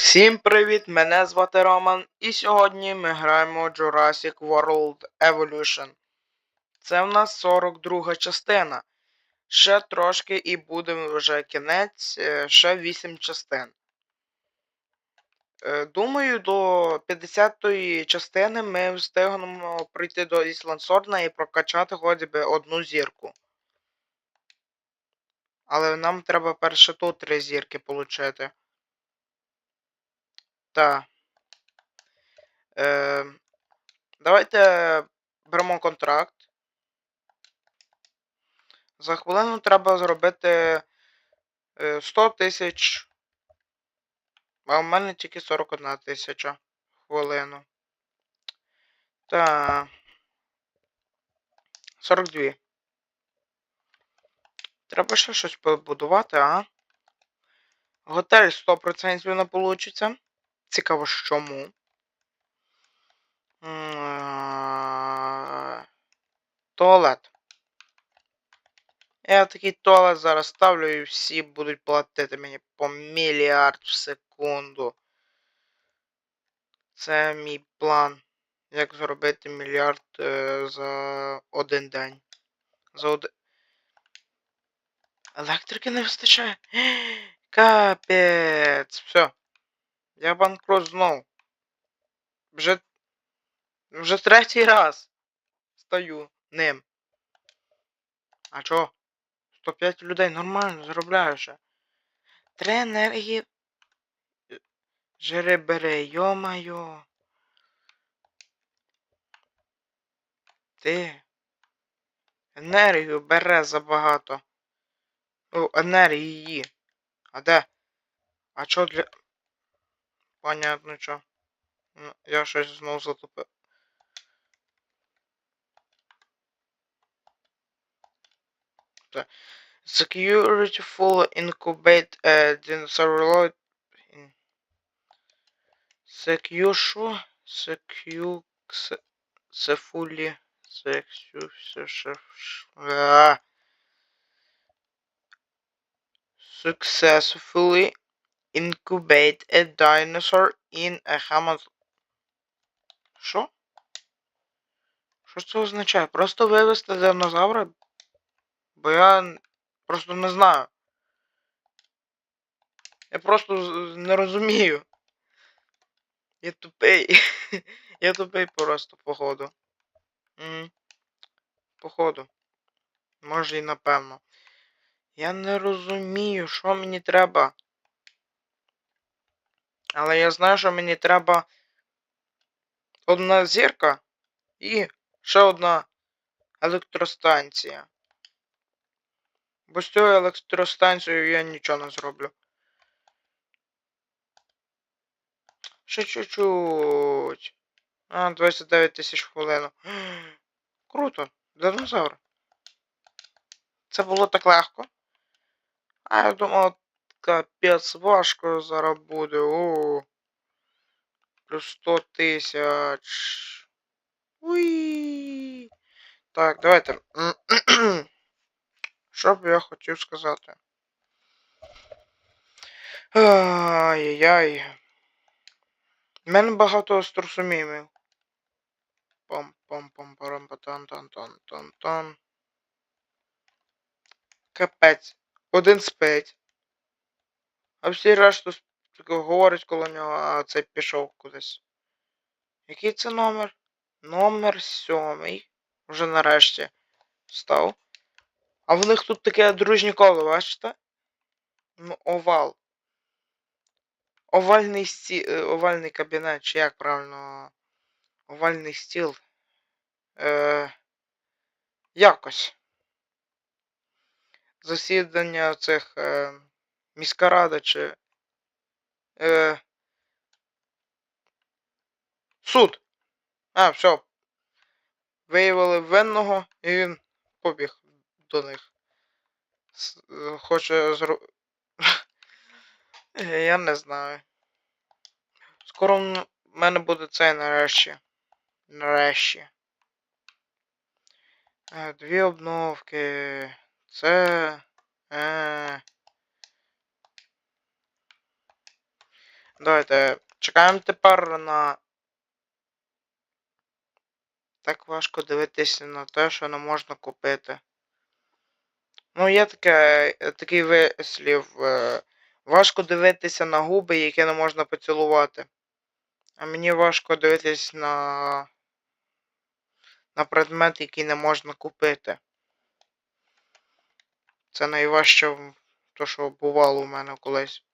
Всім привіт! Мене звати Роман, і сьогодні ми граємо Jurassic World Evolution. Це в нас 42 частина. Ще трошки і буде вже кінець, е, ще 8 частин. Е, Думаю, до 50-ї частини ми встигнемо прийти до Ісландсорна і прокачати хоч би одну зірку. Але нам треба перше тут три зірки получити. Так. Е, давайте беремо контракт. За хвилину треба зробити е, 100 тисяч. А у мене тільки 41 тисяча хвилину. Так. 42. Треба ще щось побудувати, а? Готель 100% не вийде. Цікаво, чому. М, Туалет. Я такий туалет зараз ставлю і всі будуть платити мені по мільярд в секунду. Це мій план. Як зробити мільярд е, за один день. За один. Електрики не вистачає. Капець. Все. Я банкрот знов. Вже. Вже третій раз стою ним. А чо? 105 людей нормально заробляю ще. Три енергії. Жири бере, йо-майо. Ти. Енергію бере забагато. О, енергії. А де? А чо для. Понятно. Ну, Я щось знову затупив. Так. Security full incubate uh, dinosaur in Secure що? Secure це fully Successfully incubate a dinosaur in a hammock. Що? Що це означає? Просто вивести динозавра? Бо я просто не знаю. Я просто не розумію. Я тупий. Я тупий просто, походу. М, Походу. Може і напевно. Я не розумію, що мені треба. Але я знаю, що мені треба одна зірка і ще одна електростанція. Бо з цією електростанцією я нічого не зроблю. Ще чуть-чуть. А, 29 тисяч хвилин. Круто. Динозавр. Це було так легко. А я думав, капець важко зараз буде. О. Плюс 100 тисяч. Уї. Так, давайте. Що б я хотів сказати? Ай-яй-яй. У мене багато струсумімів. пам пам пам парам патан тан тан тан тан Капець. Один спить. А всі решту говорять коло нього, а цей пішов кудись. Який це номер? Номер сьомий. Вже нарешті став. А в них тут таке дружнє коло, бачите? Ну, овал. Овальний сті... е, овальний кабінет, чи як правильно. Овальний стіл. Е... Якось. Засідання цих е... міська рада чи. Е... Суд. А, все. Виявили винного і він побіг до них. Е, Хоче зру... Я не знаю. Скоро в мене буде цей нарешті. Нарешті. Е, Дві обновки. Це. Е... Давайте чекаємо тепер на. Так важко дивитися на те, що не можна купити. Ну, є таке, такий вислів. е, Важко дивитися на губи, які не можна поцілувати. А мені важко дивитись на. на предмет, який не можна купити. Це найважче, то, що бувало у мене колись.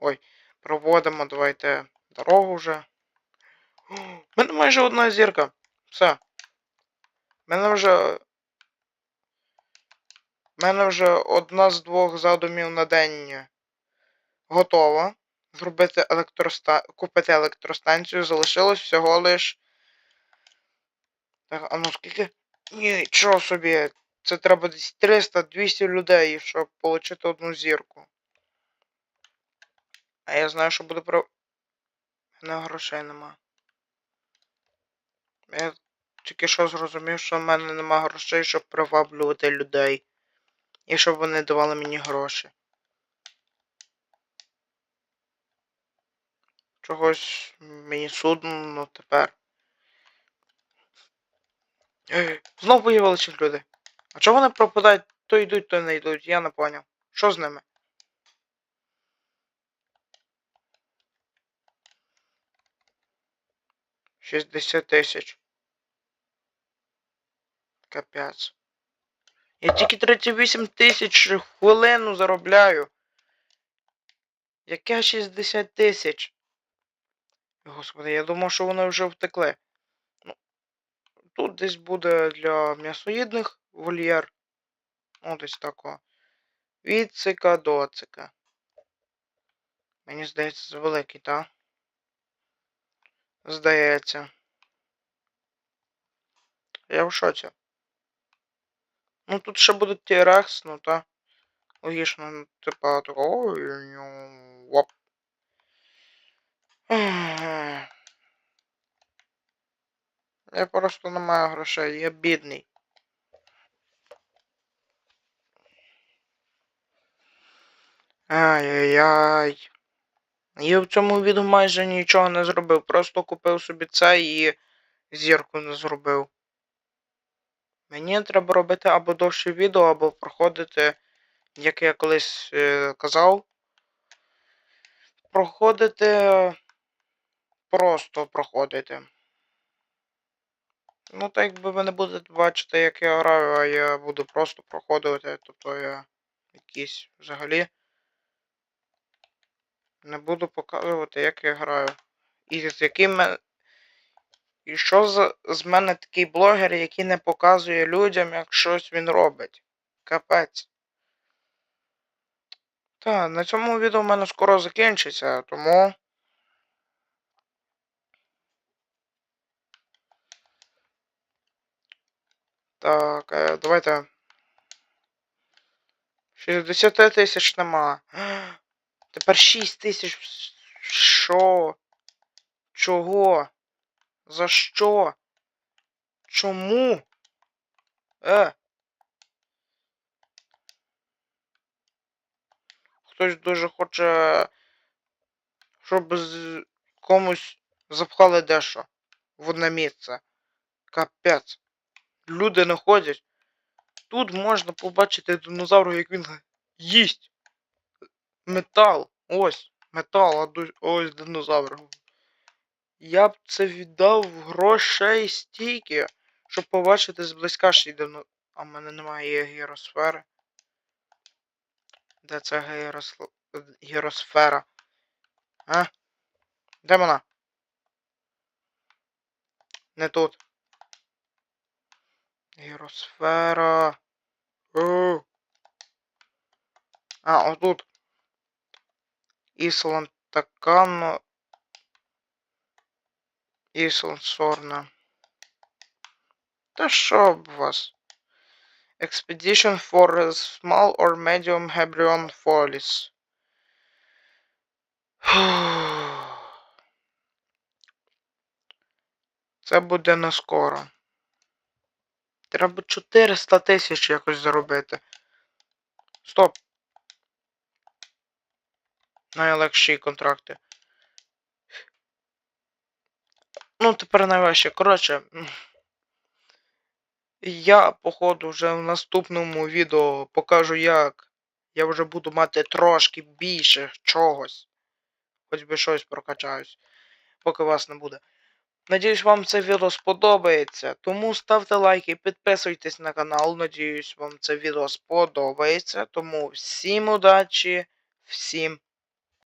Ой, проводимо, давайте дорогу вже. В мене майже одна зірка. Все. В мене вже. В мене вже одна з двох задумів на день готова. Зробити електроста... купити електростанцію. Залишилось всього лиш. Так, а ну скільки? Нічого собі. Це треба десь 300-200 людей, щоб отримати одну зірку. А я знаю, що буде про. Мене грошей нема. Я тільки що зрозумів, що в мене нема грошей, щоб приваблювати людей. І щоб вони давали мені гроші. Чогось мені судно тепер. Ей, Знов виявилися люди. А чого вони пропадають? То йдуть, то не йдуть, я не поняв. Що з ними? Шістдесят тисяч. Капець. Я тільки 38 тисяч хвилину заробляю. Яке 60 тисяч? Господи, я думав, що вони вже втекли. Ну, тут десь буде для м'ясоїдних вольєр. Ну, десь тако. Від цика до цика. Мені здається, це великий, так? Здається. Я в шоці. Ну тут ще буде T-Rex, ну та. Логічно, ну, типа такого. Оп. Я просто не маю грошей, я бідний. Ай-яй-яй. Я в цьому відео майже нічого не зробив. Просто купив собі це і зірку не зробив. Мені треба робити або довше відео, або проходити, як я колись е, казав. Проходити. Просто проходити. Ну, так якби ви не будете бачити, як я граю, а я буду просто проходити, тобто я якийсь взагалі. Не буду показувати, як я граю. І з яким. мен- І що за... з мене такий блогер, який не показує людям, як щось він робить. Капець. Та, на цьому відео в мене скоро закінчиться, тому. Так, е, давайте. 60 тисяч нема. Тепер 6 тисяч. Що? Чого? За що? Чому? Е. Хтось дуже хоче, щоб з комусь запхали дещо в одне місце. Капець. Люди не ходять. Тут можна побачити динозавра, як він їсть. Метал. Ось. Метал, а ду- ось динозавр. Я б це віддав грошей стільки, щоб побачити зблизька ще й дино... А в мене немає гіросфери. Де це гірос... гіросфера? А? Де вона? Не тут. Гіросфера. О. А, отут. Ісланд Такано. Ісланд Сорна. Та що б вас? Expedition for a small or medium Hebrion Follies. Це буде не скоро. Треба 400 тисяч якось заробити. Стоп. Найлегші контракти. Ну, тепер найважче. Коротше. Я, походу, вже в наступному відео покажу, як я вже буду мати трошки більше чогось. Хоч би щось прокачаюсь, поки вас не буде. Надіюсь, вам це відео сподобається. Тому ставте лайки, підписуйтесь на канал. Надіюсь, вам це відео сподобається. Тому всім удачі, всім